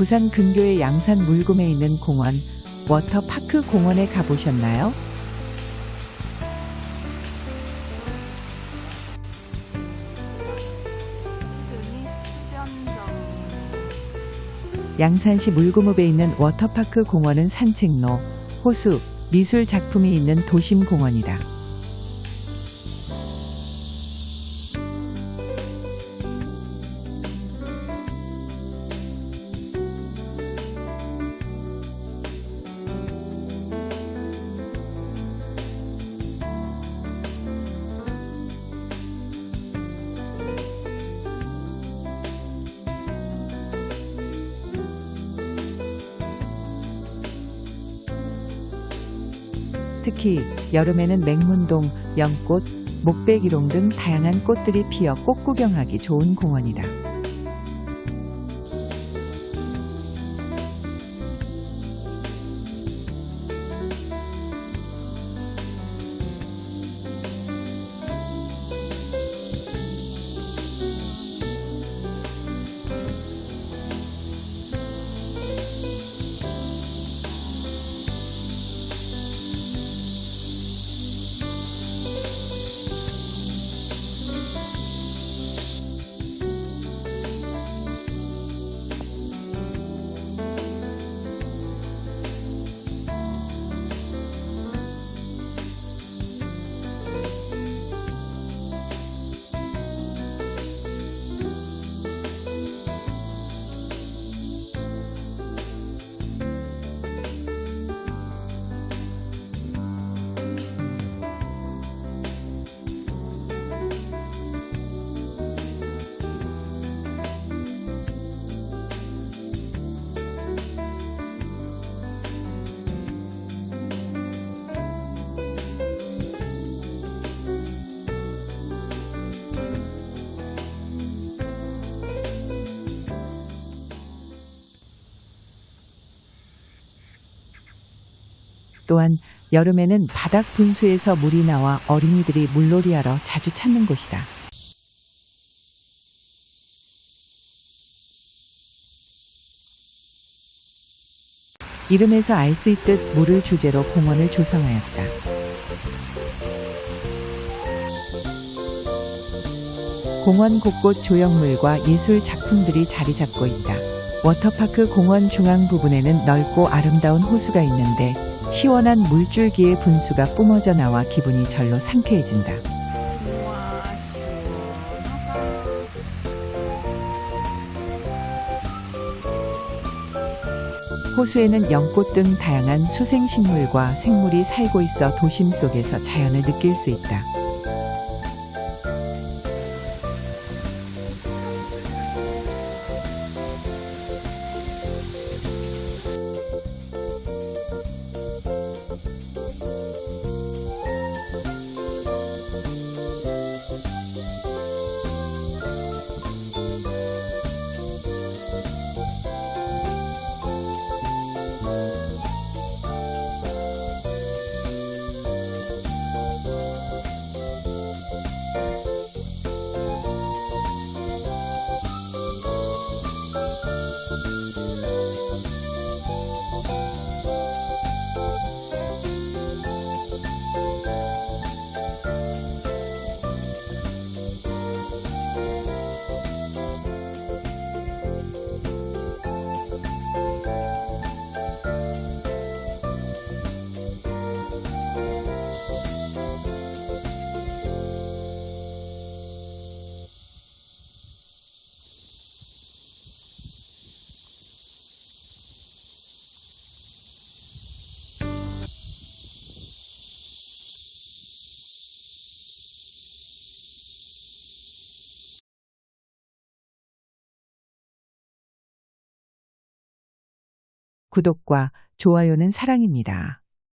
부산 근교의 양산 물금에 있는 공원, 워터파크 공원에 가보셨나요? 양산시 물구읍에 있는 워터파크 공원은 산책로, 호수, 미술 작품이 있는 도심 공원이다. 특히 여름에는 맹문동, 연꽃, 목백이롱 등 다양한 꽃들이 피어 꽃 구경하기 좋은 공원이다. 또한 여름에는 바닥 분수에서 물이 나와 어린이들이 물놀이하러 자주 찾는 곳이다. 이름에서 알 수 있듯 물을 주제로 공원을 조성하였다. 공원 곳곳 조형물과 예술 작품들이 자리 잡고 있다. 워터파크 공원 중앙 부분에는 넓고 아름다운 호수가 있는데 시원한 물줄기의 분수가 뿜어져 나와 기분이 절로 상쾌해진다. 호수에는 연꽃 등 다양한 수생식물과 생물이 살고 있어 도심 속에서 자연을 느낄 수 있다. 구독과 좋아요는 사랑입니다.